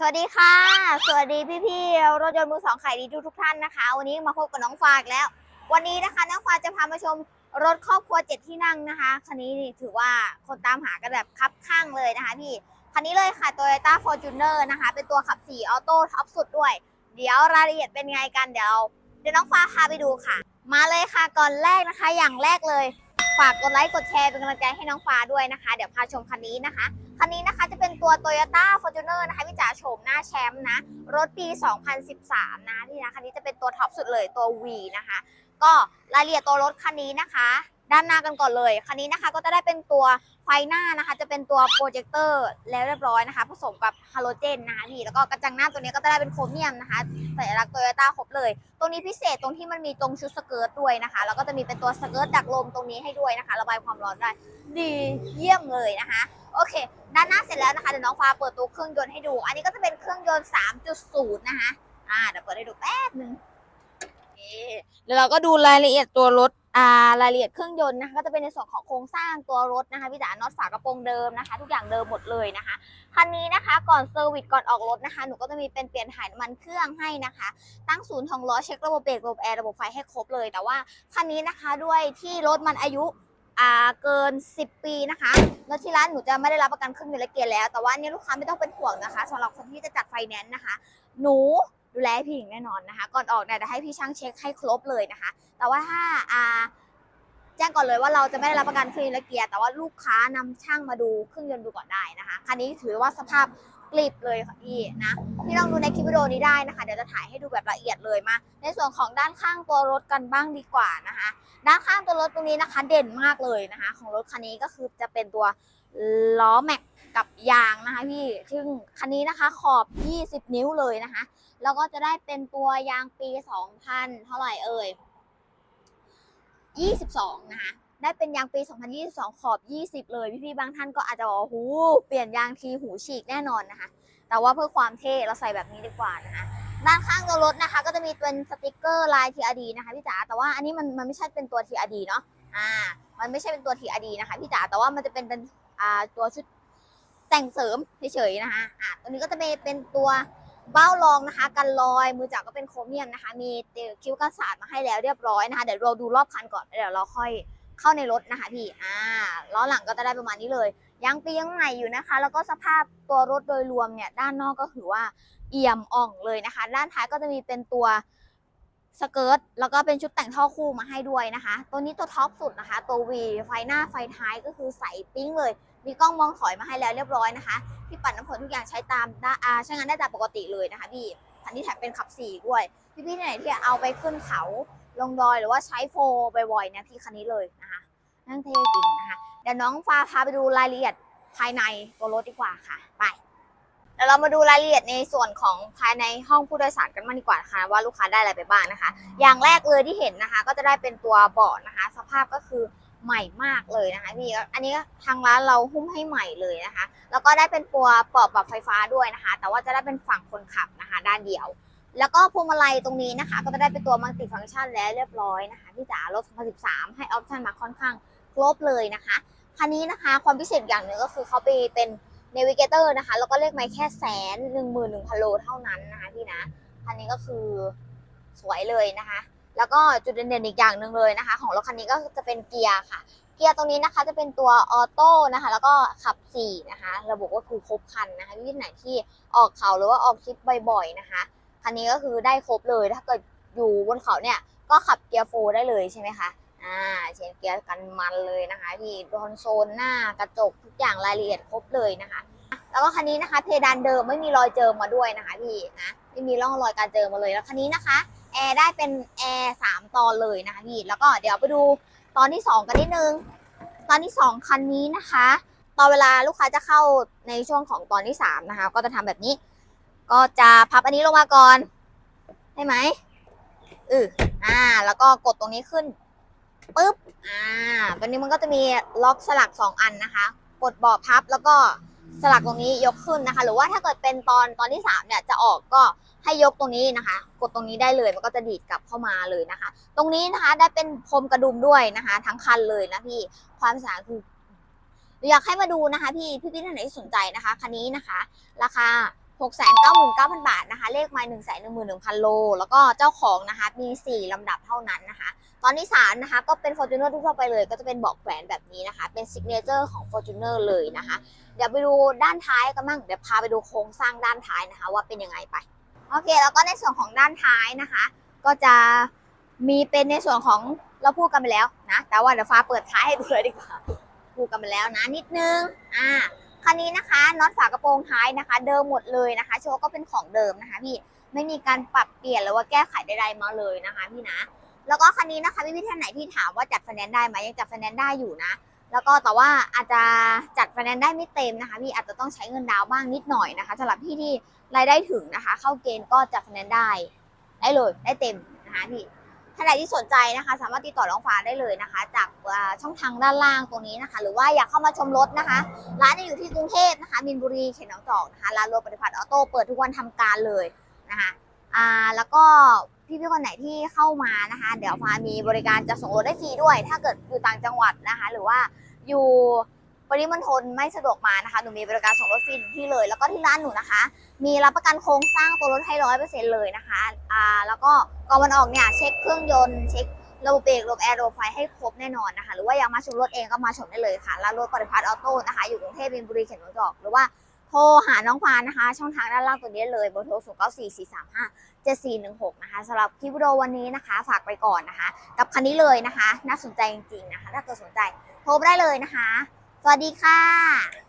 สวัสดีค่ะ สวัสดีพี่ๆรถยนต์มือสองขายดีทุกทุกท่านนะคะ วันนี้มาพบกับน้องฟากแล้ว วันนี้นะคะน้องฟากจะพามาชมรถครอบครัวเจ็ดที่นั่งนะคะคันนี้นี่ถือว่าคนตามหากันแบบคับข้างเลยนะคะพี่คันนี้เลยค่ะ Toyota Fortuner นะคะ เป็นตัวขับ4ออโต้ท็อปสุดด้วย เดี๋ยวรายละเอียดเป็นไงกันเดี๋ยวเดี๋ยวน้องฟ้าพาไปดูค่ะ มาเลยค่ะก่อนแรกนะคะ อย่างแรกเลย ฝากกดไลค์กดแชร์เป็นกำลังใจให้น้องฟ้าด้วยนะคะ เดี๋ยวพาชมคันนี้นะคะ คันนี้นะคะจะเป็นตัว Toyota Fortuner นะคะพี่จ๋าโฉมหน้าแชมป์นะ รถปี 2013 นะนี่นะคันนี้จะเป็นตัวท็อปสุดเลยตัว V นะคะ ก็รายละเอียดตัวรถคันนี้นะคะ ด้านหน้ากันก่อนเลย คันนี้นะคะก็จะได้เป็นตัวไฟหน้านะคะ จะเป็นตัวโปรเจคเตอร์แล้วเรียบร้อยนะคะ ผสมกับฮาโลเจนนะคะพี่แล้วก็กระจังหน้าตัวนี้ก็จะได้เป็นโครเมียมนะคะสัญลักษณ์โตโยต้าครบเลย ตรงนี้พิเศษตรงที่มันมีตรงชุดสเกิร์ตด้วยนะคะ แล้วก็จะมีเป็นตัวสเกิร์ตดักลมตรงนี้ให้ด้วยนะคะ ระบายความร้อนได้ดีเยี่ยมเลยนะคะโอเค ด้านหน้าเสร็จแล้วนะคะเดี๋ยวน้องฟ้าเปิดตัวเครื่องยนต์ให้ดู อันนี้ก็จะเป็นเครื่องยนต์ 3.0 นะคะ อ่าเดี๋ยวเปิดให้ดูแป๊บนึงเดี๋ยวเราก็ดูรายละเอียดตัวรถรายละเอียดเครื่องยนต์นะคะก็จะเป็นในส่วนของโครงสร้างตัวรถนะคะพี่จ๋าน็อตฝากระโปรงเดิมนะคะ ทุกอย่างเดิมหมดเลยนะคะคันนี้นะคะก่อนเซอร์วิสก่อนออกรถนะคะหนูก็จะมีเป็นเปลี่ยนถ่ายน้ำมันเครื่องให้นะคะ ตั้งศูนย์ทองล้อเช็คระบบเบรกระบบแอร์ระบบไฟให้ครบเลย แต่ว่าคันนี้นะคะด้วยที่รถมันอายุเกิน 10 ปีนะคะแล้วที่ร้านหนูจะไม่ได้รับประกันเครื่องยนต์และเกียร์แล้ว แต่ว่านนี้ลูกค้าไม่ต้องเป็นห่วงนะคะสำหรับคนที่จะจัดไฟแนนซ์นะคะ หนู ดูแลให้พี่หญิงแน่นอนนะคะ ก่อนออกเนี่ยจะให้พี่ช่างเช็คให้ครบเลยนะคะ แต่ว่าถ้าอ่าแจ้งก่อนเลยว่าเราจะไม่ได้รับประกันเครื่องยนต์และเกียร์แต่ว่าลูกค้านำช่างมาดูเครื่องยนต์ดูก่อนได้นะคะคันนี้ถือว่าสภาพกริบเลยค่ะพี่นะพี่ลองดูในคลิปวิดีโอนี้ได้นะคะ เดี๋ยวจะถ่ายให้ดูแบบละเอียดเลยมา ในส่วนของด้านข้างตัวรถกันบ้างดีกว่านะคะ ด้านข้างตัวรถตรงนี้นะคะ เด่นมากเลยนะคะ ของรถคันนี้ก็คือจะเป็นตัวล้อแม็ก กับยางนะคะพี่ซึ่งคันนี้นะคะขอบ 20 นิ้วเลยนะคะ แล้วก็จะได้เป็นตัวยางปี 2000 เท่าไหร่เอ่ย 22 นะคะ ได้เป็นยางปี 2022 ขอบ 20 เลย พี่ๆ บางท่านก็อาจจะบอกหูเปลี่ยนยางทีหูฉีกแน่นอนนะคะ แต่ว่าเพื่อความเท่เราใส่แบบนี้ดีกว่านะคะด้านข้างตัวรถนะคะ ก็จะมีเป็นสติกเกอร์ลาย TRD นะคะพี่จ๋าแต่ว่าอันนี้มันมันไม่ใช่เป็นตัว TRD เนาะอ่ามันไม่ใช่เป็นตัว TRD นะคะพี่จ๋าแต่ว่ามันจะเป็นเป็นอ่าตัวชุด แต่งเสริมเฉยๆนะคะอ่าตัวนี้ก็จะเป็นเป็นตัวเบ้ารองนะคะ กันรอยมือจับก็เป็นโครเมียมนะคะ มีคิ้วกันศาสตร์มาให้แล้วเรียบร้อยนะคะ เดี๋ยวเราดูรอบคันก่อนเดี๋ยวเราค่อยเข้าในรถนะคะพี่อ่าล้อหลังก็จะได้ประมาณนี้เลยยังปียังใหม่อยู่นะคะ แล้วก็สภาพตัวรถโดยรวมเนี่ยด้านนอกก็ถือว่าเอี่ยมอ่องเลยนะคะ ด้านท้ายก็จะมีเป็นตัวสเกิร์ตแล้วก็เป็นชุดแต่งท่อคู่มาให้ด้วยนะคะ ตัวนี้ตัวท็อปสุดนะคะ ตัว V ไฟหน้าไฟท้ายก็คือใสปิ้งเลย มีกล้องมองถอยมาให้แล้วเรียบร้อยนะคะพี่ปั่นน้ำฝนทุกอย่างใช้ตามได้อ่าใช้งานได้ตามปกติเลยนะคะพี่คันนี้แถมเป็นขับสี่ด้วย พี่พี่ๆที่ไหนที่เอาไปขึ้นเขาลงดอยหรือว่าใช้โฟร์บ่อยๆเนี่ยพี่คันนี้เลยนะคะนั่งเท่จริงนะคะเดี๋ยวน้องฟ้าพาไปดูรายละเอียดภายในตัวรถดีกว่าค่ะไปเดี๋ยวเรามาดูรายละเอียดในส่วนของภายในห้องผู้โดยสารกันมางดีกว่านะคะว่าลูกค้าได้อะไรไปบ้างนะคะ อย่างแรกเลยที่เห็นนะคะ ก็จะได้เป็นตัวเบาะนะคะ สภาพก็คือ ใหม่มากเลยนะคะพี่อันนี้ทางร้านเราหุ้มให้ใหม่เลยนะคะ แล้วก็ได้เป็นตัวปลอบปรับไฟฟ้าด้วยนะคะ แต่ว่าจะได้เป็นฝั่งคนขับนะคะ ด้านเดียว แล้วก็พวงมาลัยตรงนี้นะคะ ก็จะได้เป็นตัวมัลติฟังก์ชันแล้วเรียบร้อยนะคะที่จ๋ารถ2013 ให้ออปชันมาค่อนข้างครบเลยนะคะคันนี้นะคะความพิเศษอย่างหนึ่งก็คือเขาไปเป็นเนวิเกเตอร์นะคะ แล้วก็เลขไม้แค่แสนหนึ่งหมื่นหนึ่งพันโลเท่านั้นนะคะพี่นะคันนี้ก็คือสวยเลยนะคะ แล้วก็จุดเด่นๆอีกอย่างหนึ่งเลยนะคะ ของรถคันนี้ก็จะเป็นเกียร์ค่ะ เกียร์ตรงนี้นะคะจะเป็นตัวออโต้นะคะ แล้วก็ขับ4นะคะ ระบบก็คือครบคันนะคะที่ไหนที่ออกเขาหรือว่าออกทริปบ่อยๆนะคะคันนี้ก็คือได้ครบเลยถ้าเกิดอยู่บนเขาเนี่ยก็ขับเกียร์โฟร์ได้เลยใช่ไหมคะอ่าเชนเกียร์กันมันเลยนะคะพี่โดนโซนหน้ากระจกทุกอย่างรายละเอียดครบเลยนะคะ แล้วก็คันนี้นะคะเพดานเดิมไม่มีรอยเจิมมาด้วยนะคะพี่นะไม่มีร่องรอยการเจิมมาเลยแล้วคันนี้นะคะ แอร์ได้เป็นแอร์สามตอนเลยนะคะพี่แล้วก็เดี๋ยวไปดูตอนที่สองกันนิดนึง ตอนที่สองคันนี้นะคะ ตอนเวลาลูกค้าจะเข้าในช่วงของตอนที่สามนะคะ ก็จะทำแบบนี้ ก็จะพับอันนี้ลงมาก่อนได้ไหมเอออ่า แล้วก็กดตรงนี้ขึ้นปุ๊บอ่าตัวนี้มันก็จะมีล็อกสลักสองอันนะคะ กดเบาะพับแล้วก็ สลักตรงนี้ยกขึ้นนะคะ หรือว่าถ้าเกิดเป็นตอนตอนที่สามเนี่ยจะออกก็ให้ยกตรงนี้นะคะ กดตรงนี้ได้เลยมันก็จะดีดกลับเข้ามาเลยนะคะ ตรงนี้นะคะได้เป็นพรมกระดุมด้วยนะคะ ทั้งคันเลยนะพี่ความสะอาดคืออยากให้มาดูนะคะ พี่พี่ๆท่านไหนที่สนใจนะคะคันนี้นะคะ ราคา 699,000 บาทนะคะ เลขไมล์111,000โล แล้วก็เจ้าของนะคะ มี 4 ลำดับเท่านั้นนะคะ ตอนที่สามนะคะ ก็เป็น Fortuner ทั่วไปเลย ก็จะเป็นเบอกแขวนแบบนี้นะคะ เป็น Signature ของ Fortuner เลยนะคะ เดี๋ยวไปดูด้านท้ายกันบ้าง เดี๋ยวพาไปดูโครงสร้างด้านท้ายนะคะ ว่าเป็นยังไงไป โอเค แล้วก็ในส่วนของด้านท้ายนะคะ ก็จะมีเป็นในส่วนของเราพูดกันไปแล้วนะ แต่ว่าเดี๋ยวฟ้าเปิดท้ายให้ดูเลยดีกว่า พูดกันไปแล้วนะนิดนึง อ่า คันนี้นะคะน็อตฝากระโปรงท้ายนะคะ เดิมหมดเลยนะคะ โชว์ก็เป็นของเดิมนะคะพี่ไม่มีการปรับเปลี่ยนหรือว่าแก้ไขใดๆมาเลยนะคะพี่นะ แล้วก็คันนี้นะคะพี่พี่ท่านไหนที่ถามว่าจัดไฟแนนซ์ได้ไหมยังจัดไฟแนนซ์ได้อยู่นะ แล้วก็แต่ว่าอาจจะจัดไฟแนนซ์ได้ไม่เต็มนะคะพี่อาจจะต้องใช้เงินดาวบ้างนิดหน่อยนะคะสำหรับพี่ที่รายได้ถึงนะคะ เข้าเกณฑ์ก็จัดไฟแนนซ์ได้ ได้เลยได้เต็มนะคะพี่ ท่านใดที่สนใจนะคะ สามารถติดต่อน้องฟ้าได้เลยนะคะ จากช่องทางด้านล่างตรงนี้นะคะ หรือว่าอยากเข้ามาชมรถนะคะ ร้านจะอยู่ที่กรุงเทพนะคะมินบุรีเขตหนองจอกนะคะร้านรถปฏิพัฒน์ออโต้เปิดทุกวันทำการเลยนะคะอ่าแล้วก็พี่พี่ๆคนไหนที่เข้ามานะคะ เดี๋ยวฟ้ามีบริการจะส่งรถได้ฟรีด้วย ถ้าเกิดอยู่ต่างจังหวัดนะคะ หรือว่าอยู่ปริมณฑลไม่สะดวกมานะคะหนูมีบริการส่งรถฟรีที่เลย แล้วก็ที่ร้านหนูนะคะ มีรับประกันโครงสร้างตัวรถให้ร้อยเปอร์เซ็นต์เลยนะคะอ่าแล้วก็ ก่อนวันออกเนี่ยเช็คเครื่องยนต์เช็คระบบเบรกระบบแอร์ระบบไฟให้ครบแน่นอนนะคะ หรือว่าอยากมาชมรถเองก็มาชมได้เลยค่ะร้านรถปริพัฒน์ออโต้นะคะ อยู่กรุงเทพบินบุรีเขตหนองจอกหรือว่าโทรหาน้องฟานนะคะ ช่องทางด้านล่างตัวนี้เลยเบอร์โทร0 9 4 4 3 5 7 4 1 6นะคะสำหรับคลิปวิดีโอวันนี้นะคะ ฝากไปก่อนนะคะ กับคันนี้เลยนะคะ น่าสนใจจริงๆนะคะ ถ้าเกิดสนใจโทรไปได้เลยนะคะ สวัสดีค่ะ